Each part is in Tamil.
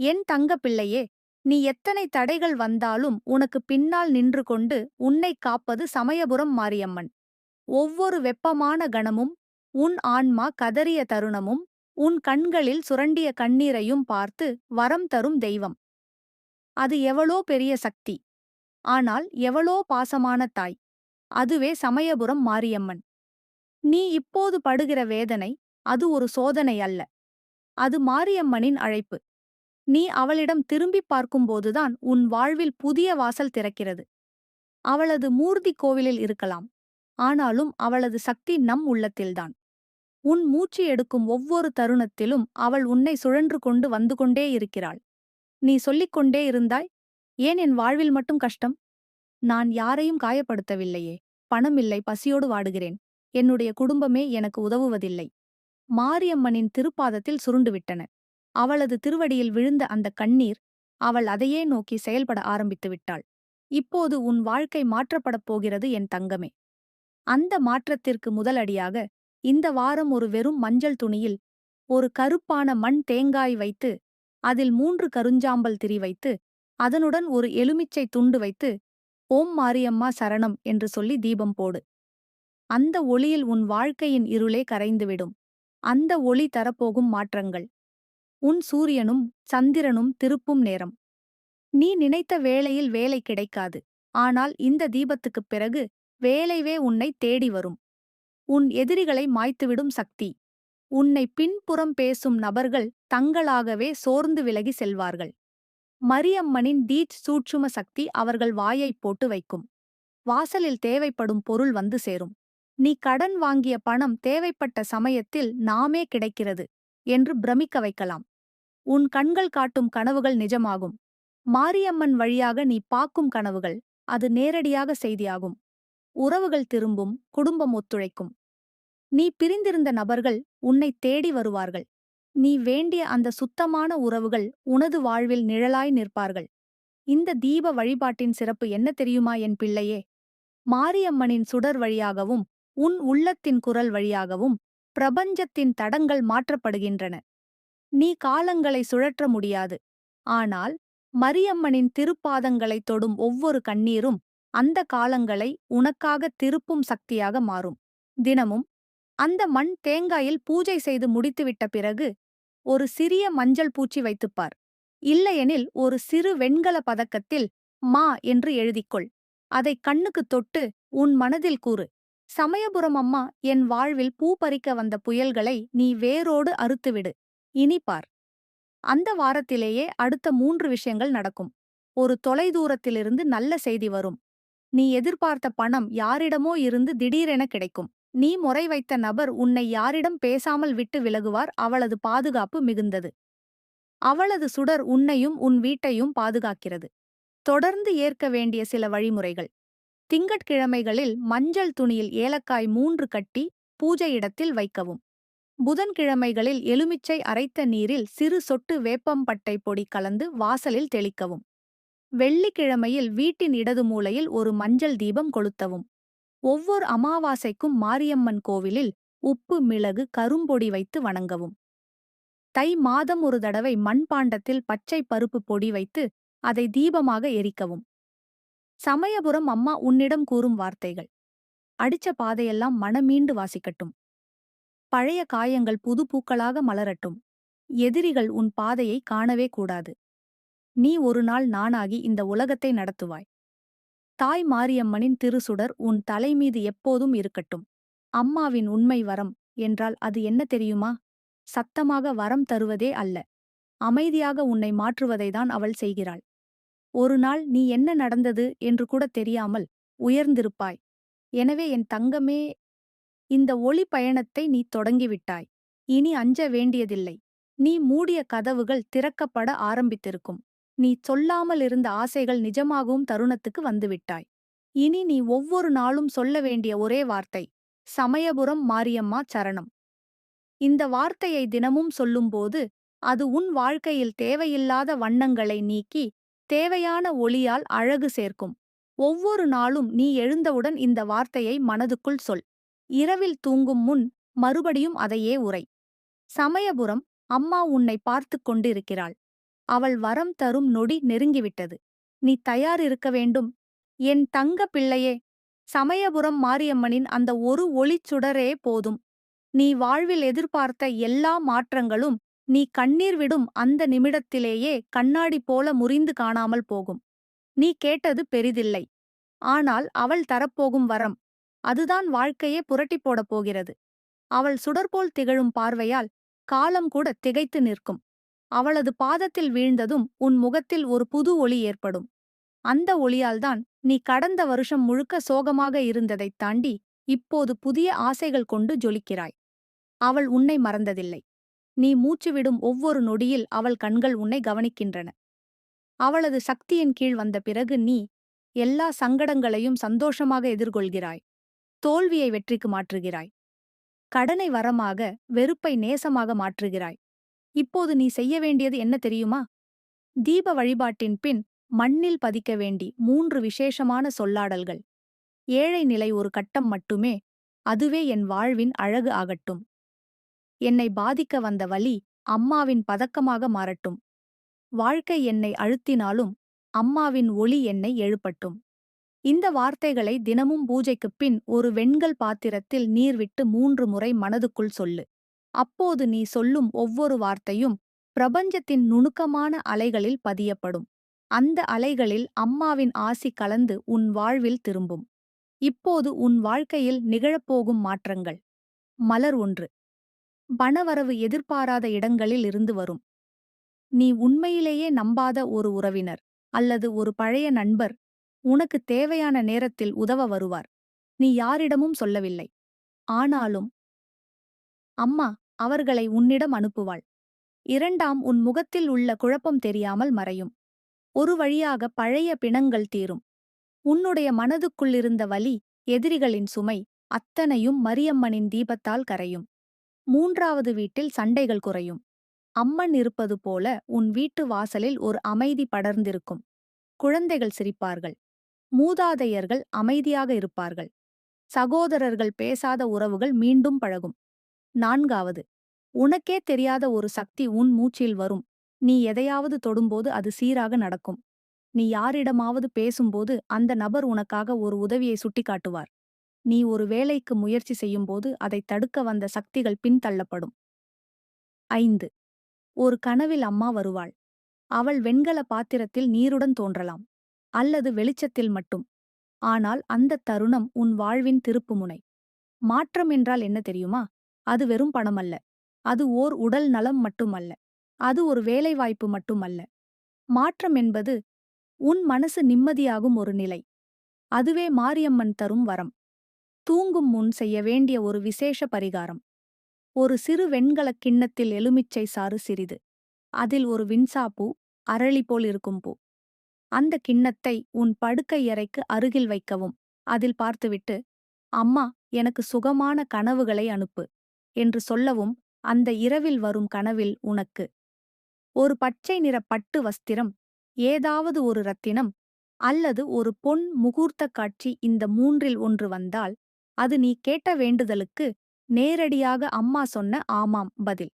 என் தங்க பிள்ளையே நீ எத்தனை தடைகள் வந்தாலும் உனக்கு பின்னால் நின்று கொண்டு உன்னை காப்பது சமயபுரம் மாரியம்மன். ஒவ்வொரு வெப்பமான கணமும் உன் ஆன்மா கதறிய தருணமும் உன் கண்களில் சுரண்டிய கண்ணீரையும் பார்த்து வரம் தரும் தெய்வம். அது எவளோ பெரிய சக்தி. ஆனால் எவளோ பாசமான தாய். அதுவே சமயபுரம் மாரியம்மன். நீ இப்போது படுகிற வேதனை அது ஒரு சோதனை அல்ல. அது மாரியம்மனின் அழைப்பு. நீ அவளிடம் திரும்பிப் பார்க்கும்போதுதான் உன் வாழ்வில் புதிய வாசல் திறக்கிறது. அவளது மூர்த்தி கோவிலில் இருக்கலாம். ஆனாலும் அவளது சக்தி நம் உள்ளத்தில்தான். உன் மூச்சு எடுக்கும் ஒவ்வொரு தருணத்திலும் அவள் உன்னை சுழன்று கொண்டு வந்து கொண்டே இருக்கிறாள். நீ சொல்லிக் கொண்டே இருந்தாய் ஏன் என் வாழ்வில் மட்டும் கஷ்டம்? நான் யாரையும் காயப்படுத்தவில்லையே. பணமில்லை பசியோடு வாடுகிறேன். என்னுடைய குடும்பமே எனக்கு உதவுவதில்லை. மாரியம்மனின் திருப்பாதத்தில் சுருண்டுவிட்டன அவளது திருவடியில் விழுந்த அந்த கண்ணீர் அவள் அதையே நோக்கி செயல்பட ஆரம்பித்து விட்டாள். இப்போது உன் வாழ்க்கை மாற்றப்படப் போகிறது என் தங்கமே. அந்த மாற்றத்திற்கு முதலடியாக இந்த வாரம் ஒரு வெறும் மஞ்சள் துணியில் ஒரு கருப்பான மண் தேங்காய் வைத்து அதில் மூன்று கருஞ்சாம்பல் திரி வைத்து அதனுடன் ஒரு எலுமிச்சை துண்டு வைத்து ஓம் மாரியம்மா சரணம் என்று சொல்லி தீபம் போடு. அந்த ஒளியில் உன் வாழ்க்கையின் இருளே கரைந்துவிடும். அந்த ஒளி தரப்போகும் மாற்றங்கள். உன் சூரியனும் சந்திரனும் திருப்பும் நேரம். நீ நினைத்த வேளையில் வேலை கிடைக்காது. ஆனால் இந்த தீபத்துக்குப் பிறகு வேலைவே உன்னை தேடி வரும். உன் எதிரிகளை மாய்த்துவிடும் சக்தி. உன்னை பின்புறம் பேசும் நபர்கள் தங்களாகவே சோர்ந்து விலகி செல்வார்கள். மரியம்மனின் தீட் சூட்சும சக்தி அவர்கள் வாயைப் போட்டு வைக்கும். வாசலில் தேவைப்படும் பொருள் வந்து சேரும். நீ கடன் வாங்கிய பணம் தேவைப்பட்ட சமயத்தில் நாமே கிடைக்கிறது என்று பிரமிக்க வைக்கலாம். உன் கண்கள் காட்டும் கனவுகள் நிஜமாகும். மாரியம்மன் வழியாக நீ பாக்கும் கனவுகள் அது நேரடியாக செய்தியாகும். உறவுகள் திரும்பும் குடும்பம் ஒத்துழைக்கும். நீ பிரிந்திருந்த நபர்கள் உன்னை தேடி வருவார்கள். நீ வேண்டிய அந்த சுத்தமான உறவுகள் உனது வாழ்வில் நிழலாய் நிற்பார்கள். இந்த தீப வழிபாட்டின் சிறப்பு என்ன தெரியுமா என் பிள்ளையே? மாரியம்மனின் சுடர் வழியாகவும் உன் உள்ளத்தின் குரல் வழியாகவும் பிரபஞ்சத்தின் தடங்கள் மாற்றப்படுகின்றன. நீ காலங்களை சுழற்ற முடியாது. ஆனால் மரியம்மனின் திருப்பாதங்களைத் தொடும் ஒவ்வொரு கண்ணீரும் அந்த காலங்களை உனக்காக திருப்பும் சக்தியாக மாறும். தினமும் அந்த மண் தேங்காயில் பூஜை செய்து முடித்துவிட்ட பிறகு ஒரு சிறிய மஞ்சள் பூச்சி வைத்துப்பார். இல்லையெனில் ஒரு சிறு வெண்கல பதக்கத்தில் மா என்று எழுதிக்கொள். அதை கண்ணுக்குத் தொட்டு உன் மனதில் கூறு சமயபுரம் அம்மா என் வாழ்வில் பூ பறிக்க வந்த புயல்களை நீ வேரோடு அறுத்துவிடு. இனிப்பார். அந்த வாரத்திலேயே அடுத்த மூன்று விஷயங்கள் நடக்கும். ஒரு தொலைதூரத்திலிருந்து நல்ல செய்தி வரும். நீ எதிர்பார்த்த பணம் யாரிடமோ இருந்து திடீரென கிடைக்கும். நீ முறை வைத்த நபர் உன்னை யாரிடம் பேசாமல் விட்டு விலகுவார். அவளது பாதுகாப்பு மிகுந்தது. அவளது சுடர் உன்னையும் உன் வீட்டையும் பாதுகாக்கிறது. தொடர்ந்து ஏற்க வேண்டிய சில வழிமுறைகள். திங்கட்கிழமைகளில் மஞ்சள் துணியில் ஏலக்காய் மூன்று கட்டி பூஜை இடத்தில் வைக்கவும். புதன்கிழமைகளில் எலுமிச்சை அரைத்த நீரில் சிறு சொட்டு வேப்பம்பட்டை பொடி கலந்து வாசலில் தெளிக்கவும். வெள்ளிக்கிழமையில் வீட்டின் இடது மூலையில் ஒரு மஞ்சள் தீபம் கொளுத்தவும். ஒவ்வொரு அமாவாசைக்கும் மாரியம்மன் கோவிலில் உப்பு மிளகு கரும்பொடி வைத்து வணங்கவும். தை மாதம் ஒரு தடவை மண்பாண்டத்தில் பச்சை பருப்பு பொடி வைத்து அதை தீபமாக எரிக்கவும். சமயபுரம் அம்மா உன்னிடம் கூறும் வார்த்தைகள். அடிச்ச பாதையெல்லாம் மனமீண்டு வாசிக்கட்டும். பழைய காயங்கள் புது பூக்களாக மலரட்டும். எதிரிகள் உன் பாதையை காணவே கூடாது. நீ ஒரு நாள் நானாகி இந்த உலகத்தை நடத்துவாய். தாய் மாரியம்மனின் திருசுடர் உன் தலைமீது எப்போதும் இருக்கட்டும். அம்மாவின் உண்மை வரம் என்றால் அது என்ன தெரியுமா? சத்தமாக வரம் தருவதே அல்ல. அமைதியாக உன்னை மாற்றுவதைதான் அவள் செய்கிறாள். ஒரு நாள் நீ என்ன நடந்தது என்று கூட தெரியாமல் உயர்ந்திருப்பாய். எனவே என் தங்கமே இந்த ஒளி பயணத்தை நீ தொடங்கிவிட்டாய். இனி அஞ்ச வேண்டியதில்லை. நீ மூடிய கதவுகள் திறக்கப்பட ஆரம்பித்திருக்கும். நீ சொல்லாமல் இருந்த ஆசைகள் நிஜமாகவும் தருணத்துக்கு வந்துவிட்டாய். இனி நீ ஒவ்வொரு நாளும் சொல்ல வேண்டிய ஒரே வார்த்தை சமயபுரம் மாரியம்மா சரணம். இந்த வார்த்தையை தினமும் சொல்லும்போது அது உன் வாழ்க்கையில் தேவையில்லாத வண்ணங்களை நீக்கி தேவையான ஒளியால் அழகு சேர்க்கும். ஒவ்வொரு நாளும் நீ எழுந்தவுடன் இந்த வார்த்தையை மனதுக்குள் சொல். இரவில் தூங்கும் முன் மறுபடியும் அதையே உரை. சமயபுரம் அம்மா உன்னை பார்த்து கொண்டிருக்கிறாள். அவள் வரம் தரும் நொடி நெருங்கிவிட்டது. நீ தயார் இருக்க வேண்டும். என் தங்க பிள்ளையே. சமயபுரம் மாரியம்மனின் அந்த ஒரு ஒளிச்சுடரே போதும். நீ வாழ்வில் எதிர்பார்த்த எல்லா மாற்றங்களும் நீ கண்ணீர் விடும் அந்த நிமிடத்திலேயே கண்ணாடி போல முறிந்து காணாமல் போகும். நீ கேட்டது பெரிதில்லை. ஆனால் அவள் தரப்போகும் வரம். அதுதான் வாழ்க்கையே புரட்டி போடப் போகிறது. அவள் சுடர்போல் திகழும் பார்வையால் காலம் கூட திகைத்து நிற்கும். அவளது பாதத்தில் வீழ்ந்ததும் உன் முகத்தில் ஒரு புது ஒளி ஏற்படும். அந்த ஒளியால்தான் நீ கடந்த வருஷம் முழுக்க சோகமாக இருந்ததைத் தாண்டி இப்போது புதிய ஆசைகள் கொண்டு ஜொலிக்கிறாய். அவள் உன்னை மறந்ததில்லை. நீ மூச்சுவிடும் ஒவ்வொரு நொடியில் அவள் கண்கள் உன்னை கவனிக்கின்றன. அவளது சக்தியின் கீழ் வந்த பிறகு நீ எல்லா சங்கடங்களையும் சந்தோஷமாக எதிர்கொள்கிறாய். தோல்வியை வெற்றிக்கு மாற்றுகிறாய். கடனை வரமாக வெறுப்பை நேசமாக மாற்றுகிறாய். இப்போது நீ செய்ய வேண்டியது என்ன தெரியுமா? தீப வழிபாட்டின் பின் மண்ணில் பதிக்க வேண்டி மூன்று விசேஷமான சொல்லாடல்கள். ஏழை நிலை ஒரு கட்டம் மட்டுமே அதுவே என் வாழ்வின் அழகு ஆகட்டும். என்னை பாதிக்க வந்த வலி அம்மாவின் பதக்கமாக மாறட்டும். வாழ்க்கை என்னை அழுத்தினாலும் அம்மாவின் ஒளி என்னை எழுப்பட்டும். இந்த வார்த்தைகளை தினமும் பூஜைக்குப் பின் ஒரு வெண்கல் பாத்திரத்தில் நீர் விட்டு மூன்று முறை மனதுக்குள் சொல்லு. அப்போது நீ சொல்லும் ஒவ்வொரு வார்த்தையும் பிரபஞ்சத்தின் நுணுக்கமான அலைகளில் பதியப்படும். அந்த அலைகளில் அம்மாவின் ஆசி கலந்து உன் வாழ்வில் திரும்பும். இப்போது உன் வாழ்க்கையில் நிகழப்போகும் மாற்றங்கள். மலர் ஒன்று. பணவரவு எதிர்பாராத இடங்களில் இருந்து வரும். நீ உண்மையிலேயே நம்பாத ஒரு உறவினர் அல்லது ஒரு பழைய நண்பர் உனக்கு தேவையான நேரத்தில் உதவ வருவார். நீ யாரிடமும் சொல்லவில்லை. ஆனாலும் அம்மா அவர்களை உன்னிடம் அனுப்புவாள். இரண்டாம் உன் முகத்தில் உள்ள குழப்பம் தெரியாமல் மறையும். ஒரு வழியாக பழைய பிணங்கள் தீரும். உன்னுடைய மனதுக்குள்ளிருந்த வலி எதிரிகளின் சுமை அத்தனையும் மரியம்மனின் தீபத்தால் கரையும். மூன்றாவது வீட்டில் சண்டைகள் குறையும். அம்மன் இருப்பது போல உன் வீட்டு வாசலில் ஒரு அமைதி படர்ந்திருக்கும். குழந்தைகள் சிரிப்பார்கள். மூதாதையர்கள் அமைதியாக இருப்பார்கள். சகோதரர்கள் பேசாத உறவுகள் மீண்டும் பழகும். நான்காவது உனக்கே தெரியாத ஒரு சக்தி உன் மூச்சில் வரும். நீ எதையாவது தொடும்போது அது சீராக நடக்கும். நீ யாரிடமாவது பேசும்போது அந்த நபர் உனக்காக ஒரு உதவியை சுட்டிக்காட்டுவார். நீ ஒரு வேலைக்கு முயற்சி செய்யும்போது அதை தடுக்க வந்த சக்திகள் பின்தள்ளப்படும். ஐந்து ஒரு கனவில் அம்மா வருவாள். அவள் வெண்கல பாத்திரத்தில் நீருடன் தோன்றலாம். அல்லது வெளிச்சத்தில் மட்டும். ஆனால் அந்த தருணம் உன் வாழ்வின் திருப்புமுனை. மாற்றம் என்றால் என்ன தெரியுமா? அது வெறும் பணமல்ல. அது ஓர் உடல் நலம் மட்டுமல்ல. அது ஒரு வேலைவாய்ப்பு மட்டுமல்ல. மாற்றம் என்பது உன் மனசு நிம்மதியாகும் ஒரு நிலை. அதுவே மாரியம்மன் தரும் வரம். தூங்கும் முன் செய்ய வேண்டிய ஒரு விசேஷ பரிகாரம். ஒரு சிறு வெண்கலக் கிண்ணத்தில் எலுமிச்சை சாறு சிறிது. அதில் ஒரு வின்சாப்பூ அரளி போல் இருக்கும் பூ. அந்த கிண்ணத்தை உன் படுக்கை அறைக்கு அருகில் வைக்கவும். அதில் பார்த்துவிட்டு அம்மா எனக்கு சுகமான கனவுகளை அனுப்பு என்று சொல்லவும் அந்த இரவில் வரும் கனவில் உனக்கு. ஒரு பச்சை நிற பட்டு வஸ்திரம் ஏதாவது ஒரு ரத்தினம் அல்லது ஒரு பொன் முகூர்த்த காட்சி இந்த மூன்றில் ஒன்று வந்தால் அது நீ கேட்ட வேண்டுதலுக்கு நேரடியாக அம்மா சொன்ன ஆமாம் பதில்.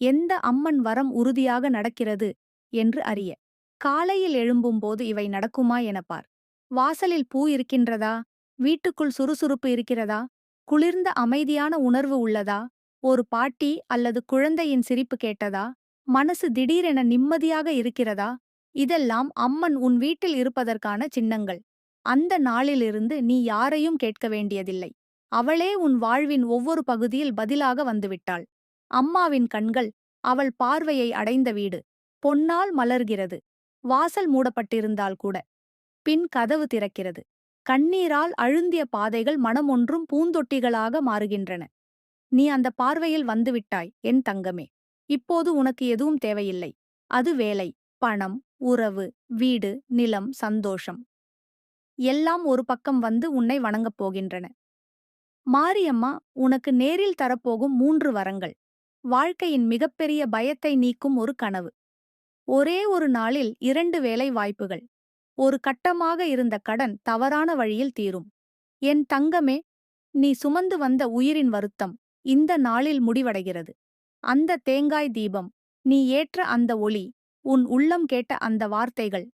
எந்த அம்மன் வரம் உறுதியாக நடக்கிறது என்று அறிய. காலையில் எழும்பும்போது இவை நடக்குமா எனப்பார். வாசலில் பூ இருக்கின்றதா? வீட்டுக்குள் சுறுசுறுப்பு இருக்கிறதா? குளிர்ந்த அமைதியான உணர்வு உள்ளதா? ஒரு பாட்டி அல்லது குழந்தையின் சிரிப்பு கேட்டதா? மனசு திடீரென நிம்மதியாக இருக்கிறதா? இதெல்லாம் அம்மன் உன் வீட்டில் இருப்பதற்கான சின்னங்கள். அந்த நாளிலிருந்து நீ யாரையும் கேட்க வேண்டியதில்லை. அவளே உன் வாழ்வின் ஒவ்வொரு பகுதியில் பதிலாக வந்துவிட்டாள். அம்மாவின் கண்கள் அவள் பார்வையை அடைந்த வீடு. பொன்னால் மலர்கிறது. வாசல் மூடப்பட்டிருந்தால் கூட. பின் கதவு திறக்கிறது. கண்ணீரால் அழுந்திய பாதைகள் மனமொன்றும் பூந்தொட்டிகளாக மாறுகின்றன. நீ அந்த பார்வையில் வந்துவிட்டாய் என் தங்கமே. இப்போது உனக்கு எதுவும் தேவையில்லை. அது வேலை பணம் உறவு வீடு நிலம் சந்தோஷம். எல்லாம் ஒரு பக்கம் வந்து உன்னை வணங்கப் போகின்றன. மாரியம்மா உனக்கு நேரில் தரப்போகும் மூன்று வரங்கள். வாழ்க்கையின் மிகப்பெரிய பயத்தை நீக்கும் ஒரு கனவு. ஒரே ஒரு நாளில் இரண்டு வேலை வாய்ப்புகள். ஒரு கட்டமாக இருந்த கடன் தவறான வழியில் தீரும். என் தங்கமே நீ சுமந்து வந்த உயிரின் வருத்தம் இந்த நாளில் முடிவடைகிறது. அந்த தேங்காய் தீபம் நீ ஏற்ற அந்த ஒளி உன் உள்ளம் கேட்ட அந்த வார்த்தைகள்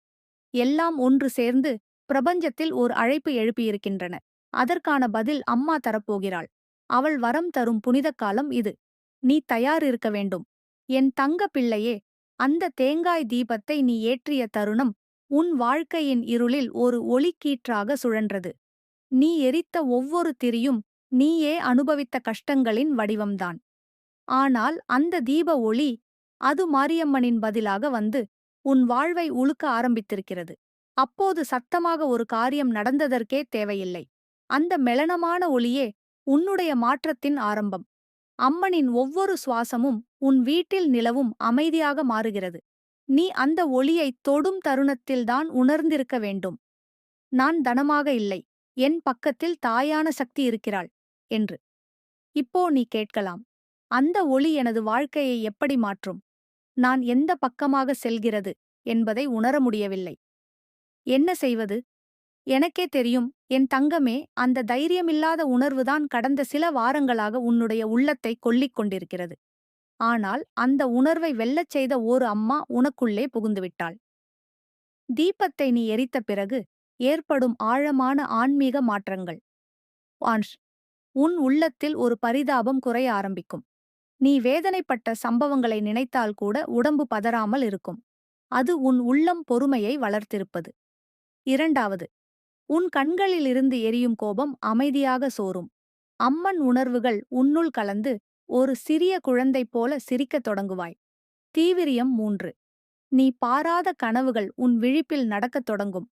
எல்லாம் ஒன்று சேர்ந்து பிரபஞ்சத்தில் ஓர் அழைப்பு எழுப்பியிருக்கின்றன. அதற்கான பதில் அம்மா தரப்போகிறாள். அவள் வரம் தரும் புனிதக் காலம் இது. நீ தயார் இருக்க வேண்டும். என் தங்க பிள்ளையே அந்த தேங்காய் தீபத்தை நீ ஏற்றிய தருணம் உன் வாழ்க்கையின் இருளில் ஒரு ஒளிக்கீற்றாக சுழன்றது. நீ எரித்த ஒவ்வொரு திரியும் நீயே அனுபவித்த கஷ்டங்களின் வடிவம்தான். ஆனால் அந்த தீப ஒளி அது மாரியம்மனின் பதிலாக வந்து உன் வாழ்வை உழுக்க ஆரம்பித்திருக்கிறது. அப்போது சத்தமாக ஒரு காரியம் நடந்ததற்கே தேவையில்லை. அந்த மெலனமான ஒளியே உன்னுடைய மாற்றத்தின் ஆரம்பம். அம்மனின் ஒவ்வொரு சுவாசமும் உன் வீட்டில் நிலவும் அமைதியாக மாறுகிறது. நீ அந்த ஒளியை தொடும் தருணத்தில்தான் உணர்ந்திருக்க வேண்டும். நான் தனமாக இல்லை. என் பக்கத்தில் தாயான சக்தி இருக்கிறாள் என்று. இப்போ நீ கேட்கலாம். அந்த ஒளி எனது வாழ்க்கையை எப்படி மாற்றும்? நான் எந்த பக்கமாக செல்கிறது என்பதை உணர முடியவில்லை. என்ன செய்வது? எனக்கே தெரியும். என் தங்கமே அந்த தைரியமில்லாத உணர்வுதான் கடந்த சில வாரங்களாக உன்னுடைய உள்ளத்தை கொல்லிக் கொண்டிருக்கிறது. ஆனால் அந்த உணர்வை வெல்லச் செய்த ஓர் அம்மா உனக்குள்ளே புகுந்துவிட்டாள் தீபத்தை நீ எரித்த பிறகு ஏற்படும் ஆழமான ஆன்மீக மாற்றங்கள். வான்ஷ் உன் உள்ளத்தில் ஒரு பரிதாபம் குறைய ஆரம்பிக்கும். நீ வேதனைப்பட்ட சம்பவங்களை நினைத்தால் கூட உடம்பு பதறாமல் இருக்கும். அது உன் உள்ளம் பொறுமையை வளர்த்திருப்பது. இரண்டாவது உன் கண்களிலிருந்து எரியும் கோபம் அமைதியாக சோரும் அம்மன் உணர்வுகள் உன்னுள் கலந்து ஒரு சிறிய குழந்தை போல சிரிக்கத் தொடங்குவாய். தீவிரியம் மூன்று. நீ பாராத கனவுகள் உன் விழிப்பில் நடக்கத் தொடங்கும்.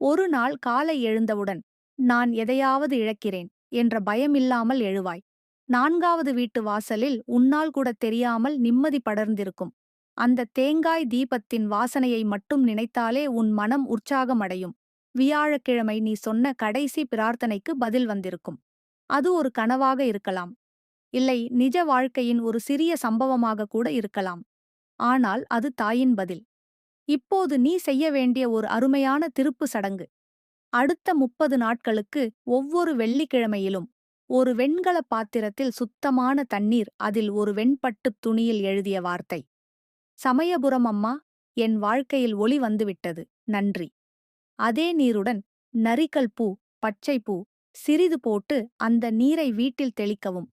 ஒரு நாள் காலை எழுந்தவுடன் நான் எதையாவது இழக்கிறேன் என்ற பயமில்லாமல் எழுவாய். நான்காவது வீட்டு வாசலில் உன்னால் கூட தெரியாமல் நிம்மதி படர்ந்திருக்கும். அந்த தேங்காய் தீபத்தின் வாசனையை மட்டும் நினைத்தாலே உன் மனம் உற்சாகமடையும் வியாழக்கிழமை நீ சொன்ன கடைசி பிரார்த்தனைக்கு பதில் வந்திருக்கும். அது ஒரு கனவாக இருக்கலாம். இல்லை நிஜ வாழ்க்கையின் ஒரு சிறிய சம்பவமாக கூட இருக்கலாம். ஆனால் அது தாயின் பதில். இப்போது நீ செய்ய வேண்டிய ஒரு அருமையான திருப்பு சடங்கு. அடுத்த முப்பது நாட்களுக்கு ஒவ்வொரு வெள்ளிக்கிழமையிலும் ஒரு வெண்கல பாத்திரத்தில் சுத்தமான தண்ணீர் அதில் ஒரு வெண்பட்டுத் துணியில் எழுதிய வார்த்தை. சமயபுரம் அம்மா என் வாழ்க்கையில் ஒளி வந்துவிட்டது. நன்றி. அதே நீருடன் நரிக்கல் பூ பச்சை பூ சிறிது போட்டு அந்த நீரை வீட்டில் தெளிக்கவும்.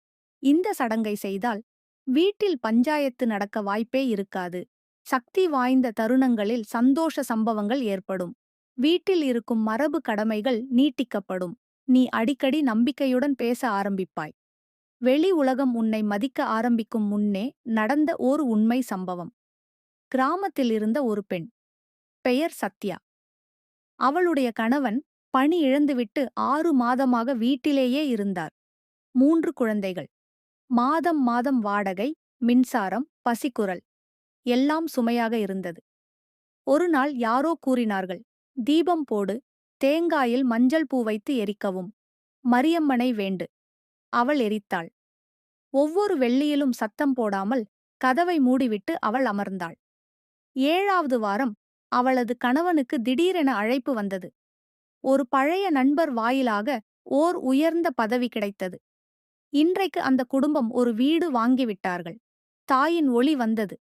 இந்த சடங்கை செய்தால் வீட்டில் பஞ்சாயத்து நடக்க வாய்ப்பே இருக்காது. சக்தி வாய்ந்த தருணங்களில் சந்தோஷ சம்பவங்கள் ஏற்படும். வீட்டில் இருக்கும் மரபு கடமைகள் நீட்டிக்கப்படும். நீ அடிக்கடி நம்பிக்கையுடன் பேச ஆரம்பிப்பாய். வெளி உலகம் உன்னை மதிக்க ஆரம்பிக்கும் முன்னே நடந்த ஓர் உண்மை சம்பவம். கிராமத்தில் இருந்த ஒரு பெண். பெயர் சத்யா. அவளுடைய கணவன் பணி இழந்துவிட்டு ஆறு மாதமாக வீட்டிலேயே இருந்தார். மூன்று குழந்தைகள். மாதம் மாதம் வாடகை மின்சாரம் பசிக்குரல் எல்லாம் சுமையாக இருந்தது. ஒரு நாள் யாரோ கூறினார்கள் தீபம் போடு தேங்காயில் மஞ்சள் பூ வைத்து எரிக்கவும் மரியம்மனை வேண்டு. அவள் எரித்தாள். ஒவ்வொரு வெள்ளியிலும் சத்தம் போடாமல் கதவை மூடிவிட்டு அவள் அமர்ந்தாள். ஏழாவது வாரம் அவளது கணவனுக்கு திடீரென அழைப்பு வந்தது. ஒரு பழைய நண்பர் வாயிலாக ஓர் உயர்ந்த பதவி கிடைத்தது. இன்றைக்கு அந்த குடும்பம் ஒரு வீடு வாங்கிவிட்டார்கள் தாயின் ஒளி வந்தது.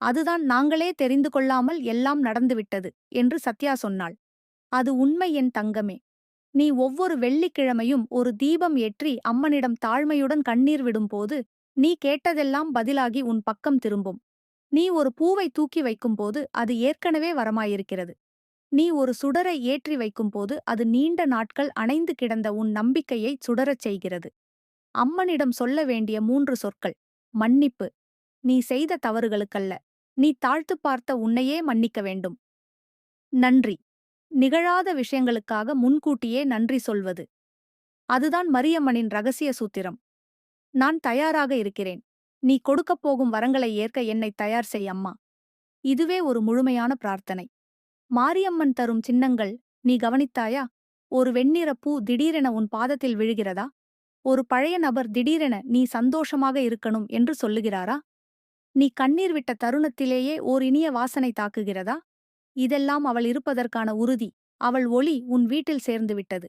அதுதான் நாங்களே தெரிந்து கொள்ளாமல் எல்லாம் நடந்துவிட்டது என்று சத்யா சொன்னாள். அது உண்மை என் தங்கமே. நீ ஒவ்வொரு வெள்ளிக்கிழமையும் ஒரு தீபம் ஏற்றி அம்மனிடம் தாழ்மையுடன் கண்ணீர் விடும்போது நீ கேட்டதெல்லாம் பதிலாகி உன் பக்கம் திரும்பும். நீ ஒரு பூவை தூக்கி வைக்கும்போது அது ஏற்கனவே வரமாயிருக்கிறது. நீ ஒரு சுடரை ஏற்றி வைக்கும்போது அது நீண்ட நாட்கள் அணைந்து கிடந்த உன் நம்பிக்கையை சுடரச் செய்கிறது. அம்மனிடம் சொல்ல வேண்டிய மூன்று சொற்கள். மன்னிப்பு. நீ செய்த தவறுகளுக்கல்ல. நீ தாழ்த்து பார்த்த உன்னையே மன்னிக்க வேண்டும். நன்றி. நிகழாத விஷயங்களுக்காக முன்கூட்டியே நன்றி சொல்வது. அதுதான் மரியம்மனின் ரகசிய சூத்திரம். நான் தயாராக இருக்கிறேன். நீ கொடுக்கப் போகும் வரங்களை ஏற்க என்னை தயார் செய் அம்மா. இதுவே ஒரு முழுமையான பிரார்த்தனை. மாரியம்மன் தரும் சின்னங்கள் நீ கவனித்தாயா? ஒரு வெண்ணிற பூ திடீரென உன் பாதத்தில் விழுகிறதா? ஒரு பழைய நபர் திடீரென நீ சந்தோஷமாக இருக்கணும் என்று சொல்லுகிறாரா? நீ கண்ணீர் விட்ட தருணத்திலேயே ஓர் இனிய வாசனை தாக்குகிறதா? இதெல்லாம் அவள் இருப்பதற்கான உறுதி. அவள் ஒளி உன் வீட்டில் சேர்ந்துவிட்டது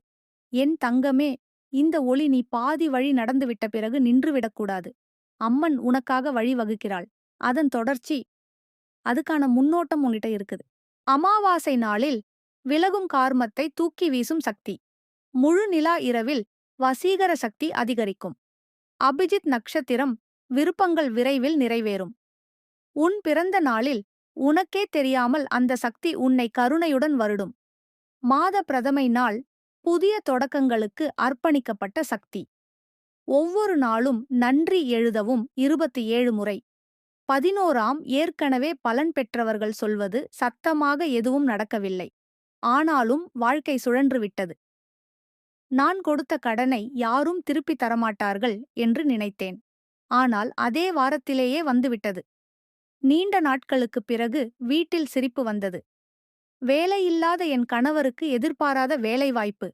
என் தங்கமே இந்த ஒளி நீ பாதி வழி நடந்துவிட்ட பிறகு நின்றுவிடக்கூடாது அம்மன் உனக்காக வழி வகுக்கிறாள். அதன் தொடர்ச்சி அதுக்கான முன்னோட்டம் உன்கிட்ட இருக்குது. அமாவாசை நாளில் விலகும் கார்மத்தை தூக்கி வீசும் சக்தி. முழு நிலா இரவில் வசீகர சக்தி அதிகரிக்கும். அபிஜித் நட்சத்திரம் விருப்பங்கள் விரைவில் நிறைவேறும். உன் பிறந்த நாளில் உனக்கே தெரியாமல் அந்த சக்தி உன்னை கருணையுடன் வருடும். மாத பிரதமை நாள் புதிய தொடக்கங்களுக்கு அர்ப்பணிக்கப்பட்ட சக்தி. ஒவ்வொரு நாளும் நன்றி எழுதவும் இருபத்தி ஏழு முறை. பதினோராம் ஏற்கனவே பலன் பெற்றவர்கள் சொல்வது சத்தமாக எதுவும் நடக்கவில்லை. ஆனாலும் வாழ்க்கை சுழன்றுவிட்டது நான் கொடுத்த கடனை யாரும் திருப்பித் தரமாட்டார்கள் என்று நினைத்தேன். ஆனால் அதே வாரத்திலேயே வந்துவிட்டது. நீண்ட நாட்களுக்குப் பிறகு வீட்டில் சிரிப்பு வந்தது. வேலையில்லாத என் கணவருக்கு எதிர்பாராத வேலைவாய்ப்பு.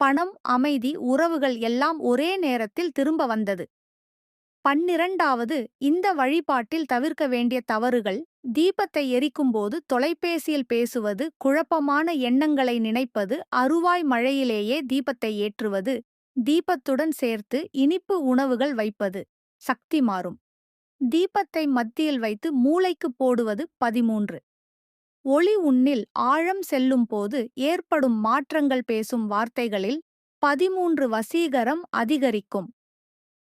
பணம் அமைதி உறவுகள் எல்லாம் ஒரே நேரத்தில் திரும்ப வந்தது. பன்னிரண்டாவது இந்த வழிபாட்டில் தவிர்க்க வேண்டிய தவறுகள் தீபத்தை எரிக்கும்போது தொலைபேசியில் பேசுவது குழப்பமான எண்ணங்களை நினைப்பது அருவாய் மழையிலேயே தீபத்தை ஏற்றுவது தீபத்துடன் சேர்த்து இனிப்பு உணவுகள் வைப்பது சக்தி மாறும். தீபத்தை மத்தியில் வைத்து மூளைக்கு போடுவது பதிமூன்று. ஒளி உன்னில் ஆழம் செல்லும் போது ஏற்படும் மாற்றங்கள் பேசும் வார்த்தைகளில் பதிமூன்று வசீகரம் அதிகரிக்கும்.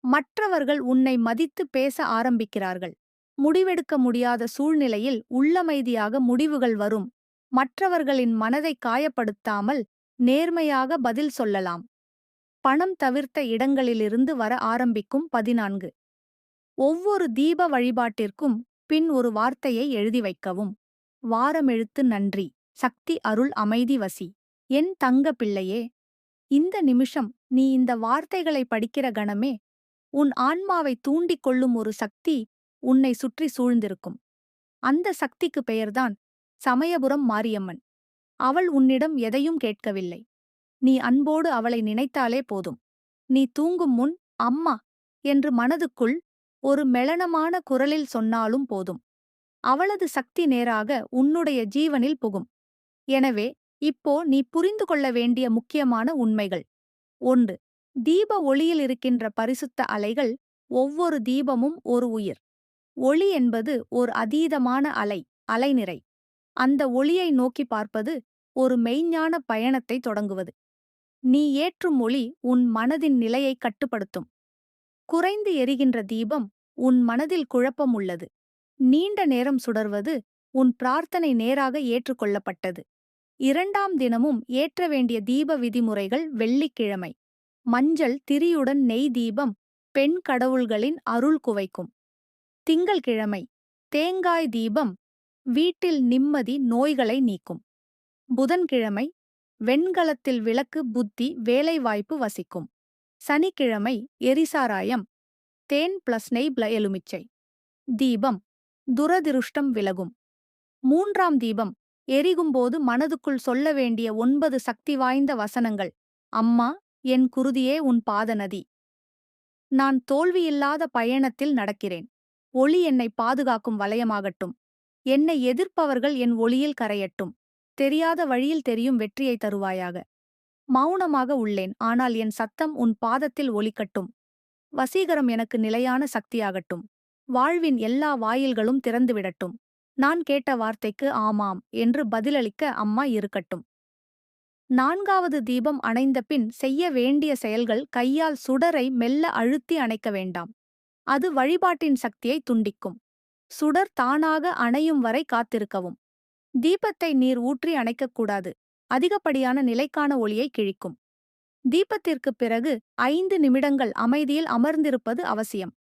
மற்றவர்கள் உன்னை மதித்து பேச ஆரம்பிக்கிறார்கள். முடிவெடுக்க முடியாத சூழ்நிலையில் உள்ளமைதியாக முடிவுகள் வரும். மற்றவர்களின் மனதை காயப்படுத்தாமல் நேர்மையாக பதில் சொல்லலாம். பணம் தவிர்த்த இடங்களிலிருந்து வர ஆரம்பிக்கும் பதினான்கு. ஒவ்வொரு தீப வழிபாட்டிற்கும் பின் ஒரு வார்த்தையை எழுதி வைக்கவும். வாரமெழுத்து நன்றி. சக்தி அருள் அமைதி வசி. என் தங்க பிள்ளையே. இந்த நிமிஷம் நீ இந்த வார்த்தைகளை படிக்கிற கணமே உன் ஆன்மாவை தூண்டிக் கொள்ளும் ஒரு சக்தி உன்னை சுற்றி சூழ்ந்திருக்கும். அந்த சக்திக்கு பெயர்தான் சமயபுரம் மாரியம்மன். அவள் உன்னிடம் எதையும் கேட்கவில்லை. நீ அன்போடு அவளை நினைத்தாலே போதும். நீ தூங்கும் முன் அம்மா என்று மனதுக்குள் ஒரு மெளனமான குரலில் சொன்னாலும் போதும். அவளது சக்தி நேராக உன்னுடைய ஜீவனில் புகும். எனவே இப்போ நீ புரிந்து கொள்ள வேண்டிய முக்கியமான உண்மைகள். ஒன்று தீப ஒளியில் இருக்கின்ற பரிசுத்த அலைகள் ஒவ்வொரு தீபமும் ஒரு உயிர். ஒளி என்பது ஓர் அதீதமான அலை அலைநிறை. அந்த ஒளியை நோக்கி பார்ப்பது ஒரு மெய்ஞான பயணத்தை தொடங்குவது. நீ ஏற்றும் ஒளி உன் மனதின் நிலையை கட்டுப்படுத்தும். குறைந்து எரிகின்ற தீபம் உன் மனதில் குழப்பம் உள்ளது. நீண்ட நேரம் சுடர்வது உன் பிரார்த்தனை நேராக ஏற்றுக்கொள்ளப்பட்டது. இரண்டாம் தினமும் ஏற்ற வேண்டிய தீப விதிமுறைகள் வெள்ளிக்கிழமை. மஞ்சள் திரியுடன் நெய் தீபம் பெண் கடவுள்களின் அருள் குவைக்கும். திங்கள்கிழமை தேங்காய் தீபம் வீட்டில் நிம்மதி நோய்களை நீக்கும். புதன்கிழமை வெண்கலத்தில் விளக்கு புத்தி வேலைவாய்ப்பு வசிக்கும். சனிக்கிழமை எரிசாராயம் தேன் பிளஸ் நெய் பிள எலுமிச்சை. தீபம் துரதிருஷ்டம் விலகும். மூன்றாம் தீபம் எரிகும்போது மனதுக்குள் சொல்ல வேண்டிய ஒன்பது சக்தி வாய்ந்த வசனங்கள். அம்மா என் குருதியே உன் பாதநதி. நான் தோல்வியில்லாத பயணத்தில் நடக்கிறேன். ஒளி என்னை பாதுகாக்கும் வலயமாகட்டும். என்னை எதிர்ப்பவர்கள் என் ஒளியில் கரையட்டும். தெரியாத வழியில் தெரியும் வெற்றியை தருவாயாக. மௌனமாக உள்ளேன் ஆனால் என் சத்தம் உன் பாதத்தில் ஒலிக்கட்டும். வசீகரம் எனக்கு நிலையான சக்தியாகட்டும். வாழ்வின் எல்லா வாயில்களும் திறந்துவிடட்டும். நான் கேட்ட வார்த்தைக்கு ஆமாம் என்று பதிலளிக்க அம்மா இருக்கட்டும். நான்காவது தீபம் அணைந்த பின் செய்ய வேண்டிய செயல்கள் கையால் சுடரை மெல்ல அழுத்தி அணைக்க வேண்டாம். அது வழிபாட்டின் சக்தியை துண்டிக்கும். சுடர் தானாக அணையும் வரை காத்திருக்கவும். தீபத்தை நீர் ஊற்றி அணைக்கக்கூடாது அதிகப்படியான நிலைக்கான ஒளியை கிழிக்கும். தீபத்திற்குப் பிறகு ஐந்து நிமிடங்கள் அமைதியில் அமர்ந்திருப்பது அவசியம்.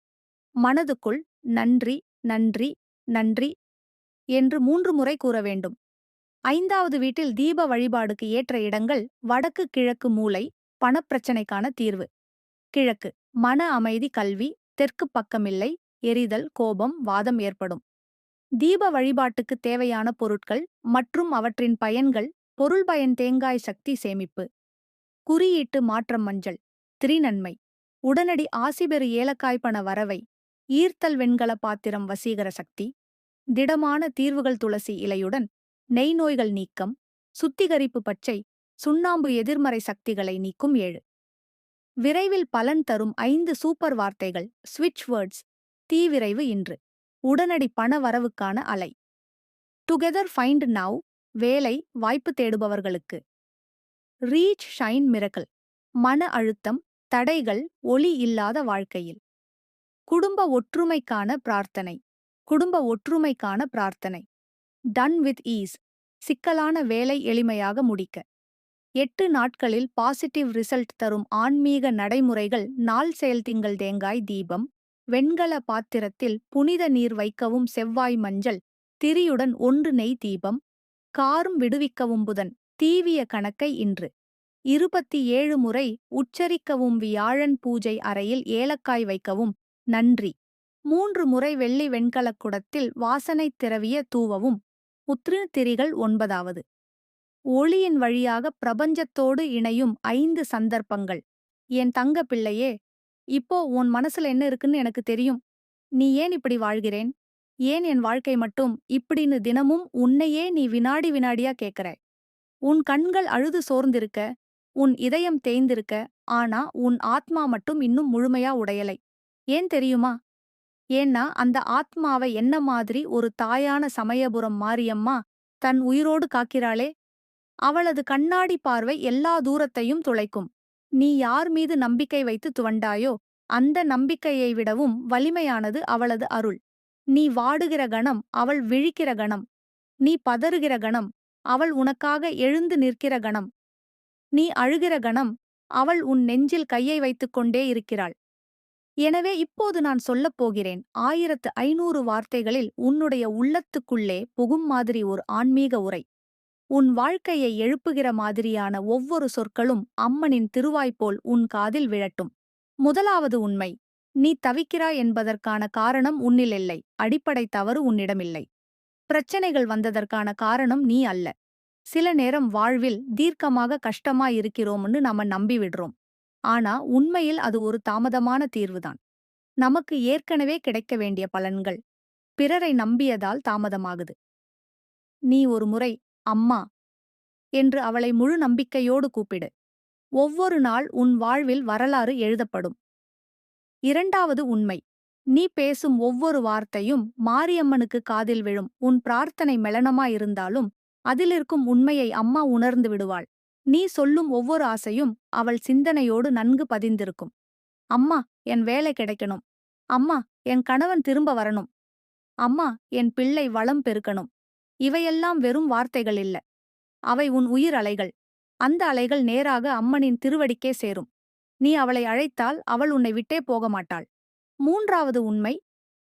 மனதுக்குள் நன்றி நன்றி நன்றி என்று மூன்று முறை கூற வேண்டும். ஐந்தாவது வீட்டில் தீப வழிபாடுக்கு ஏற்ற இடங்கள் வடக்கு கிழக்கு மூலை பணப்பிரச்சனைக்கான தீர்வு. கிழக்கு மன அமைதி கல்வி தெற்கு பக்கமில்லை எரிதல் கோபம் வாதம் ஏற்படும். தீப வழிபாட்டுக்கு தேவையான பொருட்கள் மற்றும் அவற்றின் பயன்கள் பொருள் பயன் தேங்காய் சக்தி சேமிப்பு. குறியீட்டு மாற்றம் மஞ்சள் திரிநன்மை உடனடி ஆசிபெரு ஏலக்காய் பண வரவை ஈர்த்தல் வெண்கல பாத்திரம் வசீகர சக்தி திடமான தீர்வுகள் துளசி இலையுடன் நெய் நோய்கள் நீக்கம் சுத்திகரிப்பு பச்சை சுண்ணாம்பு எதிர்மறை சக்திகளை நீக்கும் ஏழு. விரைவில் பலன் தரும் ஐந்து சூப்பர் வார்த்தைகள் ஸ்விட்ச் வேர்ட்ஸ் தீவிரைவு இன்று. உடனடி பண வரவுக்கான அலை. டுகெதர் ஃபைண்ட் நவ் வேலை வாய்ப்பு தேடுபவர்களுக்கு. ரீச் ஷைன் மிரக்கல் மன அழுத்தம் தடைகள் ஒளி இல்லாத வாழ்க்கையில். குடும்ப ஒற்றுமைக்கான பிரார்த்தனை குடும்ப ஒற்றுமைக்கான பிரார்த்தனை. டன் வித் ஈஸ் சிக்கலான வேலை எளிமையாக முடிக்க. எட்டு நாட்களில் பாசிட்டிவ் ரிசல்ட் தரும் ஆன்மீக நடைமுறைகள் நாள் செயல் திங்கள் தேங்காய் தீபம் வெண்கல பாத்திரத்தில் புனித நீர் வைக்கவும் செவ்வாய் மஞ்சள் திரியுடன் ஒன்று நெய் தீபம் காரும் விடுவிக்கவும் புதன் தீவிய கணக்கை இன்று. இருபத்தி ஏழு முறை உச்சரிக்கவும் வியாழன் பூஜை அறையில் ஏலக்காய் வைக்கவும் நன்றி. மூன்று முறை வெள்ளி வெண்கலக் குடத்தில் வாசனைத் திரவிய தூவவும் திரிகள் ஒன்பதாவது. ஒளியின் வழியாக பிரபஞ்சத்தோடு இணையும் ஐந்து சந்தர்ப்பங்கள். என் தங்க பிள்ளையே இப்போ உன் மனசுல என்ன இருக்குன்னு எனக்கு தெரியும். நீ ஏன் இப்படி வாழ்கிறேன்? ஏன் என் வாழ்க்கை மட்டும் இப்படின்னு தினமும் உன்னையே நீ வினாடி வினாடியா கேட்கிற உன் கண்கள் அழுது சோர்ந்திருக்க உன் இதயம் தேய்ந்திருக்க ஆனா உன் ஆத்மா மட்டும் இன்னும் முழுமையா உடையலை. ஏன் தெரியுமா? ஏன்னா அந்த ஆத்மாவை என்ன மாதிரி ஒரு தாயான சமயபுரம் மாரியம்மா தன் உயிரோடு காக்கிறாளே? அவளது கண்ணாடி பார்வை எல்லா தூரத்தையும் துளைக்கும். நீ யார் மீது நம்பிக்கை வைத்து துவண்டாயோ அந்த நம்பிக்கையை விடவும் வலிமையானது அவளது அருள். நீ வாடுகிற கணம் அவள் விழிக்கிற கணம். நீ பதறுகிற கணம் அவள் உனக்காக எழுந்து நிற்கிற கணம். நீ அழுகிற கணம் அவள் உன் நெஞ்சில் கையை வைத்துக் கொண்டே இருக்கிறாள். எனவே இப்போது நான் சொல்லப் போகிறேன். ஆயிரத்து ஐநூறு வார்த்தைகளில் உன்னுடைய உள்ளத்துக்குள்ளே புகும் மாதிரி ஒரு ஆன்மீக உரை. உன் வாழ்க்கையை எழுப்புகிற மாதிரியான ஒவ்வொரு சொற்களும் அம்மனின் திருவாய்ப்போல் உன் காதில் விழட்டும். முதலாவது உண்மை நீ தவிக்கிறாய் என்பதற்கான காரணம் உன்னிலில்லை அடிப்படை தவறு உன்னிடமில்லை. பிரச்சனைகள் வந்ததற்கான காரணம் நீ அல்ல. சில நேரம் வாழ்வில் தீர்க்கமாக கஷ்டமா இருக்கிறோம்னு நாம நம்பிவிடுறோம். ஆனா உண்மையில் அது ஒரு தாமதமான தீர்வுதான். நமக்கு ஏற்கனவே கிடைக்க வேண்டிய பலன்கள் பிறரை நம்பியதால் தாமதமாகுது. நீ ஒரு முறை அம்மா என்று அவளை முழு நம்பிக்கையோடு கூப்பிடு. ஒவ்வொரு நாள் உன் வாழ்வில் வரலாறு எழுதப்படும். இரண்டாவது உண்மை நீ பேசும் ஒவ்வொரு வார்த்தையும் மாரியம்மனுக்கு காதில் விழும். உன் பிரார்த்தனை மெலனமாயிருந்தாலும் அதிலிருக்கும் உண்மையை அம்மா உணர்ந்து விடுவாள். நீ சொல்லும் ஒவ்வொரு ஆசையும் அவள் சிந்தனையோடு நன்கு பதிந்திருக்கும். அம்மா என் வேலை கிடைக்கணும். அம்மா என் கணவன் திரும்ப வரணும். அம்மா என் பிள்ளை வளம் பெருக்கணும். இவையெல்லாம் வெறும் வார்த்தைகள் இல்ல. அவை உன் உயிர் அலைகள். அந்த அலைகள் நேராக அம்மனின் திருவடிக்கே சேரும். நீ அவளை அழைத்தால் அவள் உன்னை விட்டே போக மாட்டாள். மூன்றாவது உண்மை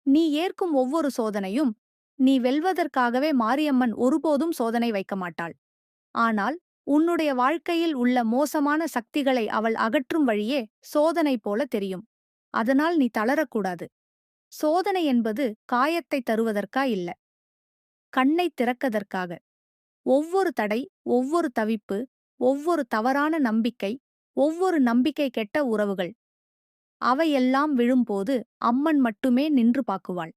நீ ஏற்கும் ஒவ்வொரு சோதனையும் நீ வெல்வதற்காகவே மாரியம்மன் ஒருபோதும் சோதனை வைக்க மாட்டாள். ஆனால் உன்னுடைய வாழ்க்கையில் உள்ள மோசமான சக்திகளை அவள் அகற்றும் வழியே சோதனை போல தெரியும். அதனால் நீ தளரக்கூடாது. சோதனை என்பது காயத்தை தருவதற்கா இல்ல. கண்ணை திறக்கதற்காக. ஒவ்வொரு தடை ஒவ்வொரு தவிப்பு ஒவ்வொரு தவறான நம்பிக்கை ஒவ்வொரு நம்பிக்கை கெட்ட உறவுகள். அவையெல்லாம் விழும்போது அம்மன் மட்டுமே நின்று பாக்குவாள்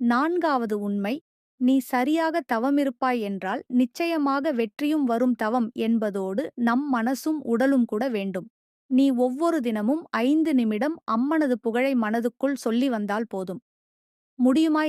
நான்காவது உண்மை நீ சரியாக தவமிருப்பாய் என்றால் நிச்சயமாக வெற்றியும் வரும் தவம் என்பதோடு நம் மனசும் உடலும் கூட வேண்டும். நீ ஒவ்வொரு தினமும் ஐந்து நிமிடம் அம்மனது புகழை மனதுக்குள் சொல்லி வந்தால் போதும். முடியுமாய்